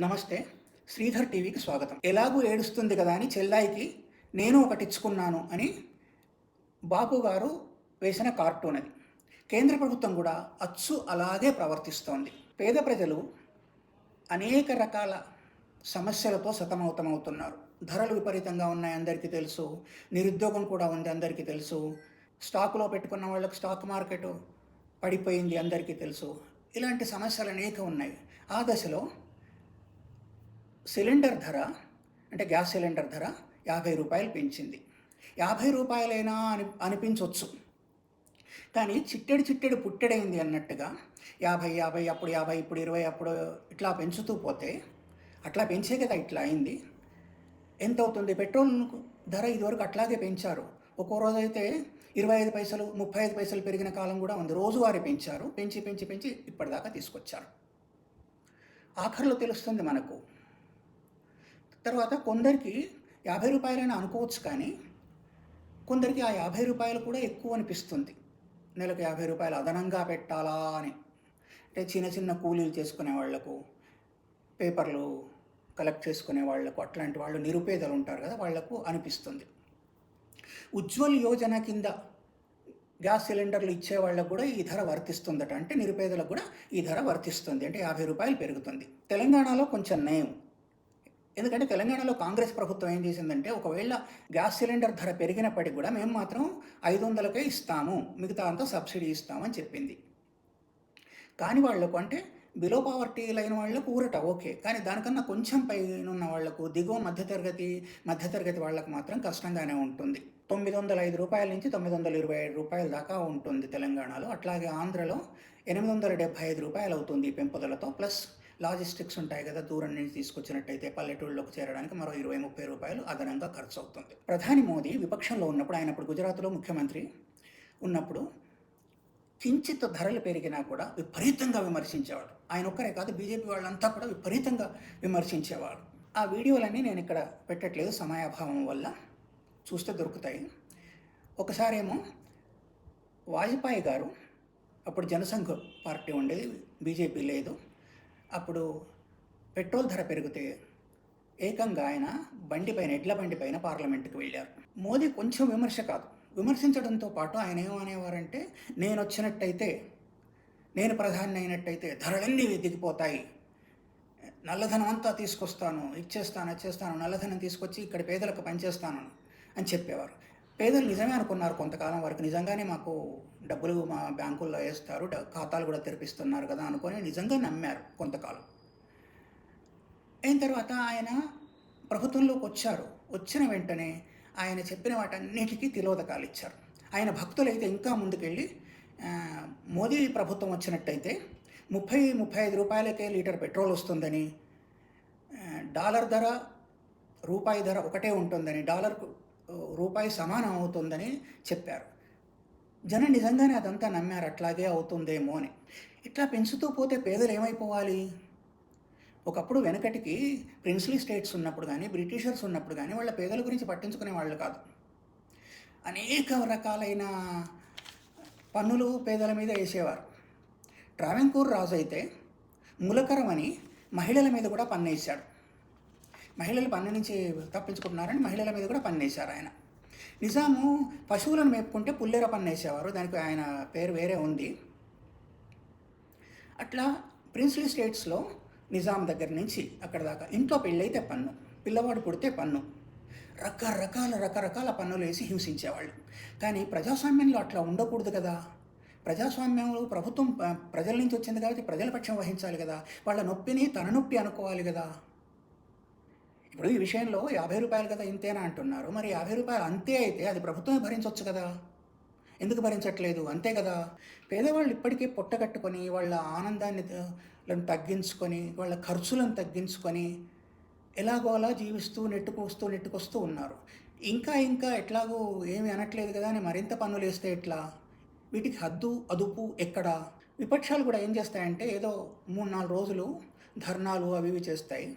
నమస్తే శ్రీధర్ టీవీకి స్వాగతం. ఎలాగూ ఏడుస్తుంది కదా అని చెల్లాయికి నేను ఒకటి ఇచ్చుకున్నాను అని బాపు గారు వేసిన కార్టూన్ అది కేంద్ర ప్రభుత్వం కూడా అచ్చు అలాగే ప్రవర్తిస్తోంది. పేద ప్రజలు అనేక రకాల సమస్యలతో సతమతమవుతున్నారు. ధరలు విపరీతంగా ఉన్నాయి అందరికీ తెలుసు. నిరుద్యోగం కూడా ఉంది అందరికీ తెలుసు. స్టాకులో పెట్టుకున్న వాళ్ళకి స్టాక్ మార్కెట్ పడిపోయింది అందరికీ తెలుసు. ఇలాంటి సమస్యలు అనేక ఉన్నాయి. ఆ దశలో సిలిండర్ ధర అంటే గ్యాస్ సిలిండర్ ధర యాభై రూపాయలు పెంచింది. యాభై రూపాయలైనా అని అనిపించవచ్చు కానీ చిట్టెడు చిట్టెడు పుట్టెడైంది అన్నట్టుగా యాభై యాభై అప్పుడు యాభై ఇప్పుడు ఇరవై అప్పుడు ఇట్లా పెంచుతూ పోతే అట్లా పెంచే కదా ఇట్లా అయింది. ఎంత అవుతుంది పెట్రోల్ ధర ఇదివరకు అట్లాగే పెంచారు. ఒక్కో రోజు అయితే ఇరవై ఐదు పైసలు ముప్పై ఐదు పైసలు పెరిగిన కాలం కూడా ఉంది రోజువారీ పెంచారు. పెంచి పెంచి పెంచి ఇప్పటిదాకా తీసుకొచ్చారు. ఆఖరిలో తెలుస్తుంది మనకు తర్వాత కొందరికి యాభై రూపాయలైనా అనుకోవచ్చు కానీ కొందరికి ఆ యాభై రూపాయలు కూడా ఎక్కువ అనిపిస్తుంది. నెలకు యాభై రూపాయలు అదనంగా పెట్టాలా అని. అంటే చిన్న చిన్న కూలీలు చేసుకునే వాళ్ళకు పేపర్లు కలెక్ట్ చేసుకునే వాళ్ళకు అట్లాంటి వాళ్ళు నిరుపేదలు ఉంటారు కదా వాళ్ళకు అనిపిస్తుంది. ఉజ్వల్ యోజన కింద గ్యాస్ సిలిండర్లు ఇచ్చే వాళ్ళకు కూడా ఈ ధర వర్తిస్తుందట. అంటే నిరుపేదలకు కూడా ఈ ధర వర్తిస్తుంది. అంటే యాభై రూపాయలు పెరుగుతుంది. తెలంగాణలో కొంచెం నయం ఎందుకంటే తెలంగాణలో కాంగ్రెస్ ప్రభుత్వం ఏం చేసిందంటే ఒకవేళ గ్యాస్ సిలిండర్ ధర పెరిగినప్పటికి కూడా మేము మాత్రం ఐదు వందలకే ఇస్తాము మిగతా అంతా సబ్సిడీ ఇస్తామని చెప్పింది. కాని వాళ్ళకు అంటే బిలో పావర్టీ లైన్ వాళ్ళకు ఊరట ఓకే. కానీ దానికన్నా కొంచెం పైన ఉన్న వాళ్ళకు దిగువ మధ్యతరగతి మధ్యతరగతి వాళ్ళకు మాత్రం కష్టంగానే ఉంటుంది. తొమ్మిది వందల ఐదు రూపాయల నుంచి తొమ్మిది వందల ఇరవై ఐదు రూపాయల దాకా ఉంటుంది తెలంగాణలో. అట్లాగే ఆంధ్రలో ఎనిమిది వందల డెబ్బై ఐదు రూపాయలు అవుతుంది ఈ పెంపుదలతో. ప్లస్ లాజిస్టిక్స్ ఉంటాయి కదా దూరం నుంచి తీసుకొచ్చినట్టయితే పల్లెటూళ్ళలోకి చేరడానికి మరో ఇరవై ముప్పై రూపాయలు అదనంగా ఖర్చు అవుతుంది ప్రధాని మోదీ విపక్షంలో ఉన్నప్పుడు ఆయన ఇప్పుడు గుజరాత్లో ముఖ్యమంత్రి ఉన్నప్పుడు కించిత్ ధరలు పెరిగినా కూడా విపరీతంగా విమర్శించేవాడు. ఆయన ఒక్కరే కాదు బీజేపీ వాళ్ళంతా కూడా విపరీతంగా విమర్శించేవాడు. ఆ వీడియోలన్నీ నేను ఇక్కడ పెట్టట్లేదు సమయాభావం వల్ల చూస్తే దొరుకుతాయి. ఒకసారేమో వాజ్పేయి గారు అప్పుడు జనసంఘ్ పార్టీ ఉండేది బీజేపీ లేదు. అప్పుడు పెట్రోల్ ధర పెరిగితే ఏకంగా ఆయన బండిపైన ఎడ్ల బండి పైన పార్లమెంట్కి వెళ్ళారు. మోదీ కొంచెం విమర్శ కాదు. విమర్శించడంతో పాటు ఆయన ఏమనేవారంటే నేను వచ్చినట్టయితే నేను ప్రధాని అయినట్టయితే ధరలన్నీ దిగిపోతాయి నల్లధనం అంతా తీసుకొస్తాను ఇచ్చేస్తాను ఇచ్చేస్తాను నల్లధనం తీసుకొచ్చి ఇక్కడ పేదలకు పనిచేస్తాను అని చెప్పేవారు. పేదలు నిజమే అనుకున్నారు కొంతకాలం వరకు. నిజంగానే మాకు డబ్బులు మా బ్యాంకుల్లో వేస్తారు ఖాతాలు కూడా తెరిపిస్తున్నారు కదా అనుకొని నిజంగా నమ్మారు కొంతకాలం. అయిన తర్వాత ఆయన ప్రభుత్వంలోకి వచ్చారు. వచ్చిన వెంటనే ఆయన చెప్పిన వాటన్నిటికీ తిలోదకాలు ఇచ్చారు. ఆయన భక్తులైతే ఇంకా ముందుకెళ్ళి మోదీ ప్రభుత్వం వచ్చినట్టయితే ముప్పై ముప్పై ఐదు రూపాయలకే లీటర్ పెట్రోల్ వస్తుందని డాలర్ ధర రూపాయి ధర ఒకటే ఉంటుందని డాలర్కు రూపాయి సమానం అవుతుందని చెప్పారు. జనం నిజంగానే అదంతా నమ్మారు అట్లాగే అవుతుందేమో అని. ఇట్లా పెంచుతూ పోతే పేదలు ఏమైపోవాలి? ఒకప్పుడు వెనకటికి ప్రిన్స్లీ స్టేట్స్ ఉన్నప్పుడు కానీ బ్రిటిషర్స్ ఉన్నప్పుడు కానీ వాళ్ళ పేదల గురించి పట్టించుకునే వాళ్ళు కాదు. అనేక రకాలైన పన్నులు పేదల మీద వేసేవారు. ట్రావెంకూర్ రాజు అయితే ములకరం అని మహిళల మీద కూడా పన్ను వేశాడు. మహిళలు పన్ను నుంచి తప్పించుకుంటున్నారని మహిళల మీద కూడా పన్నేశారు ఆయన. నిజాము పశువులను మేపుకుంటే పుల్లెర పన్ను వేసేవారు దానికి ఆయన పేరు వేరే ఉంది. అట్లా ప్రిన్స్లీ స్టేట్స్లో నిజాం దగ్గర నుంచి అక్కడ దాకా ఇంట్లో పెళ్ళైతే పన్ను పిల్లవాడు పుడితే పన్ను. రకరకాల రకరకాల పన్నులు వేసి హింసించేవాళ్ళు. కానీ ప్రజాస్వామ్యంలో అట్లా ఉండకూడదు కదా. ప్రజాస్వామ్యంలో ప్రభుత్వం ప్రజల నుంచి వచ్చింది కాబట్టి ప్రజల పక్షం వహించాలి కదా. వాళ్ళ నొప్పిని తన నొప్పి అనుకోవాలి కదా. ఇప్పుడు ఈ విషయంలో యాభై రూపాయలు కదా ఇంతేనా అంటున్నారు. మరి యాభై రూపాయలు అంతే అయితే అది ప్రభుత్వమే భరించవచ్చు కదా? ఎందుకు భరించట్లేదు? అంతే కదా? పేదవాళ్ళు ఇప్పటికే పొట్టగట్టుకొని వాళ్ళ ఆనందాన్ని లను తగ్గించుకొని వాళ్ళ ఖర్చులను తగ్గించుకొని ఎలాగోలా జీవిస్తూ నెట్టుకొస్తూ నెట్టుకొస్తూ ఉన్నారు. ఇంకా ఇంకా ఎట్లాగో ఏమి అనట్లేదు కదా అని మరింత పన్నులు వేస్తే ఎట్లా? వీటికి హద్దు అదుపు ఎక్కడా? విపక్షాలు కూడా ఏం చేస్తాయంటే ఏదో మూడు నాలుగు రోజులు ధర్నాలు అవి ఇవి చేస్తాయి.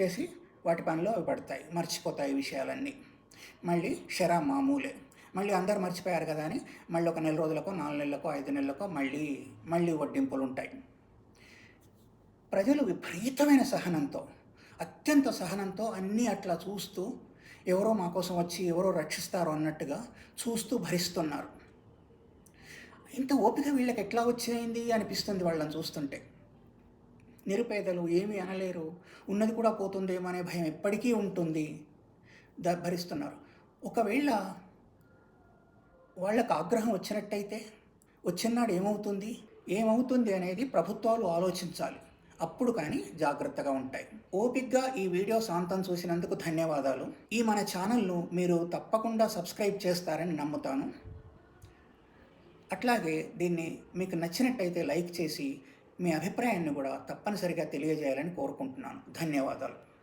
చేసి వాటి పనిలో అవి పడతాయి మర్చిపోతాయి విషయాలన్నీ. మళ్ళీ షరా మామూలే. మళ్ళీ అందరు మర్చిపోయారు కదా అని మళ్ళీ ఒక నెల రోజులకో నాలుగు నెలలకో ఐదు నెలలకో మళ్ళీ మళ్ళీ వడ్డింపులు ఉంటాయి. ప్రజలు విపరీతమైన సహనంతో అత్యంత సహనంతో అన్నీ అట్లా చూస్తూ ఎవరో మా కోసం వచ్చి ఎవరో రక్షిస్తారు అన్నట్టుగా చూస్తూ భరిస్తున్నారు. ఇంత ఓపిక వీళ్ళకి ఎట్లా వచ్చింది అనిపిస్తుంది వాళ్ళని చూస్తుంటే. నిరుపేదలు ఏమీ అనలేరు. ఉన్నది కూడా పోతుందేమో అనే భయం ఎప్పటికీ ఉంటుంది. ద భరిస్తున్నారు. ఒకవేళ వాళ్ళకు ఆగ్రహం వచ్చినట్టయితే వచ్చినాడు ఏమవుతుంది? ఏమవుతుంది అనేది ప్రభుత్వాలు ఆలోచించాలి. అప్పుడు కానీ జాగ్రత్తగా ఉంటాయి. ఓపిక్గా ఈ వీడియో సాంతం చూసినందుకు ధన్యవాదాలు. ఈ మన ఛానల్ను మీరు తప్పకుండా సబ్స్క్రైబ్ చేస్తారని నమ్ముతాను. అట్లాగే దీన్ని మీకు నచ్చినట్టయితే లైక్ చేసి మీ అభిప్రాయాన్ని కూడా తప్పనిసరిగా తెలియజేయాలని కోరుకుంటున్నాను. ధన్యవాదాలు.